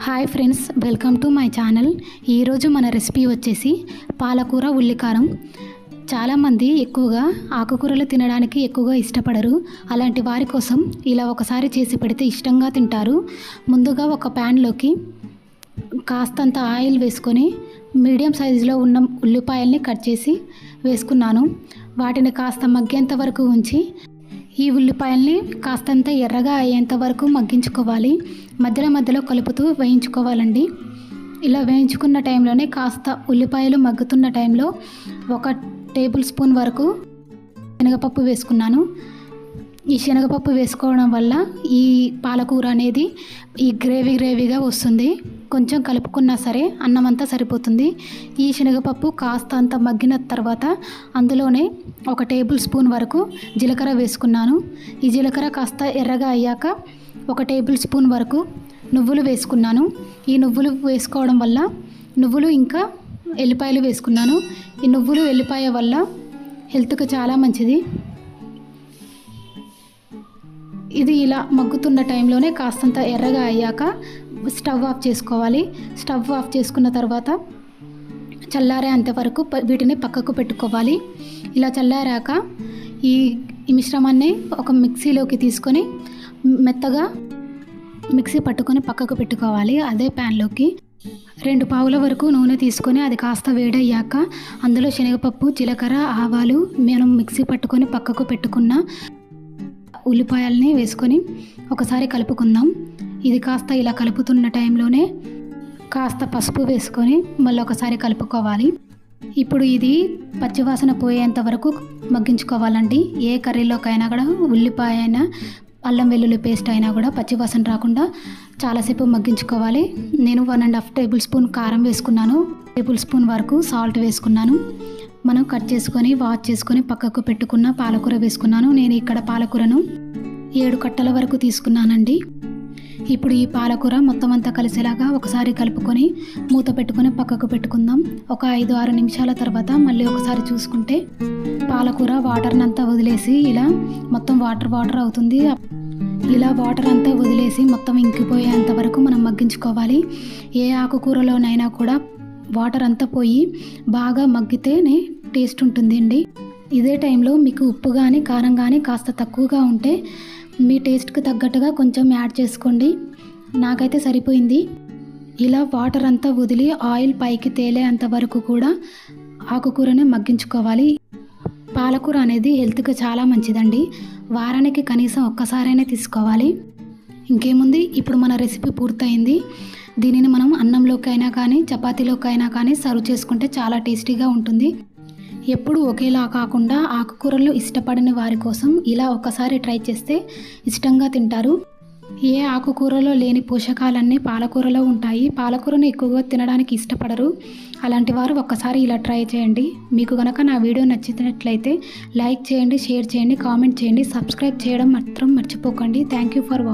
Hi friends welcome to my channel. ఈరోజు మన recipe వచ్చేసి పాలకూర ఉల్లికారం. చాలామంది ఎక్కువగా ఆకుకూరలు తినడానికి ఎక్కువగా ఇష్టపడరు. అలాంటి వారి కోసం ఇలా ఒకసారి చేసి పెడితే ఇష్టంగా తింటారు. ముందుగా ఒక ప్యాన్లోకి కాస్తంత ఆయిల్ వేసుకొని మీడియం సైజులో ఉన్న ఉల్లిపాయల్ని కట్ చేసి వేసుకున్నాను. వాటిని కాస్త మగ్గేంత వరకు ఉంచి ఈ ఉల్లిపాయల్ని కాస్తంత ఎర్రగా అయ్యేంత వరకు మగ్గించుకోవాలి. మధ్యలో మధ్యలో కలుపుతూ వేయించుకోవాలండి. ఇలా వేయించుకున్న టైంలోనే కాస్త ఉల్లిపాయలు మగ్గుతున్న టైంలో ఒక టేబుల్ స్పూన్ వరకు శనగపప్పు వేసుకున్నాను. ఈ శనగపప్పు వేసుకోవడం వల్ల ఈ పాలకూర అనేది ఈ గ్రేవీ గ్రేవీగా వస్తుంది. కొంచెం కలుపుకున్నా సరే అన్నం అంతా సరిపోతుంది. ఈ శనగపప్పు కాస్త అంత మగ్గిన తర్వాత అందులోనే ఒక టేబుల్ స్పూన్ వరకు జీలకర్ర వేసుకున్నాను. ఈ జీలకర్ర కాస్త ఎర్రగా అయ్యాక ఒక టేబుల్ స్పూన్ వరకు నువ్వులు వేసుకున్నాను. ఈ నువ్వులు వేసుకోవడం వల్ల నువ్వులు ఇంకా ఎల్లిపాయలు వేసుకున్నాను. ఈ నువ్వులు ఎల్లిపాయ వల్ల హెల్త్కి చాలా మంచిది. ఇది ఇలా మగ్గుతున్న టైంలోనే కాస్తంత ఎర్రగా అయ్యాక స్టవ్ ఆఫ్ చేసుకోవాలి. స్టవ్ ఆఫ్ చేసుకున్న తర్వాత చల్లారే అంతవరకు ప- వీటిని పక్కకు పెట్టుకోవాలి. ఇలా చల్లారాక ఈ ఈ మిశ్రమాన్ని ఒక మిక్సీలోకి తీసుకొని మెత్తగా మిక్సీ పట్టుకొని పక్కకు పెట్టుకోవాలి. అదే ప్యాన్లోకి రెండు పావుల వరకు నూనె తీసుకొని అది కాస్త వేడయ్యాక అందులో శనగపప్పు జీలకర్ర ఆవాలు మనం మిక్సీ పట్టుకొని పక్కకు పెట్టుకున్న ఉల్లిపాయల్ని వేసుకొని ఒకసారి కలుపుకుందాం. ఇది కాస్త ఇలా కలుపుతున్న టైంలోనే కాస్త పసుపు వేసుకొని మళ్ళీ ఒకసారి కలుపుకోవాలి. ఇప్పుడు ఇది పచ్చివాసన పోయేంత వరకు మగ్గించుకోవాలండి. ఏ కర్రీలోకైనా కూడా ఉల్లిపాయ అయినా అల్లం వెల్లుల్లి పేస్ట్ అయినా కూడా పచ్చివాసన రాకుండా చాలాసేపు మగ్గించుకోవాలి. నేను one and half tablespoon కారం వేసుకున్నాను. టేబుల్ స్పూన్ వరకు సాల్ట్ వేసుకున్నాను. మనం కట్ చేసుకొని వాష్ చేసుకొని పక్కకు పెట్టుకున్న పాలకూర వేసుకున్నాను. నేను ఇక్కడ పాలకూరను ఏడు కట్టల వరకు తీసుకున్నానండి. ఇప్పుడు ఈ పాలకూర మొత్తం అంతా కలిసేలాగా ఒకసారి కలుపుకొని మూత పెట్టుకొని పక్కకు పెట్టుకుందాం. ఒక ఐదు ఆరు నిమిషాల తర్వాత మళ్ళీ ఒకసారి చూసుకుంటే పాలకూర వాటర్ని అంతా వదిలేసి ఇలా మొత్తం వాటర్ వాటర్ అవుతుంది. ఇలా వాటర్ అంతా వదిలేసి మొత్తం ఇంకిపోయేంత వరకు మనం మగ్గించుకోవాలి. ఏ ఆకుకూరలోనైనా కూడా వాటర్ అంతా పోయి బాగా మగ్గితేనే టేస్ట్ ఉంటుంది అండి ఇదే టైంలో మీకు ఉప్పు కానీ కారం కానీ కాస్త తక్కువగా ఉంటే మీ టేస్ట్కి తగ్గట్టుగా కొంచెం యాడ్ చేసుకోండి. నాకైతే సరిపోయింది. ఇలా వాటర్ అంతా వదిలి ఆయిల్ పైకి తేలే అంత వరకు కూడా ఆకుకూరని మగ్గించుకోవాలి. పాలకూర అనేది హెల్త్కి చాలా మంచిదండి. వారానికి కనీసం ఒక్కసారైనా తీసుకోవాలి. ఇంకేముంది? ఇప్పుడు మన రెసిపీ పూర్తయింది. దీనిని మనం అన్నంలోకి అయినా కానీ చపాతీలోకి అయినా కానీ సర్వ్ చేసుకుంటే చాలా టేస్టీగా ఉంటుంది. ఎప్పుడు ఒకేలా కాకుండా ఆకుకూరలు ఇష్టపడని వారి కోసం ఇలా ఒకసారి ట్రై చేస్తే ఇష్టంగా తింటారు. ఏ ఆకుకూరలో లేని పోషకాలన్నీ పాలకూరలో ఉంటాయి. పాలకూరను ఎక్కువగా తినడానికి ఇష్టపడరు. అలాంటి వారు ఒక్కసారి ఇలా ట్రై చేయండి. మీకు కనుక నా వీడియో నచ్చినట్లయితే లైక్ చేయండి షేర్ చేయండి కామెంట్ చేయండి. సబ్స్క్రైబ్ చేయడం మాత్రం మర్చిపోకండి. Thank you for watching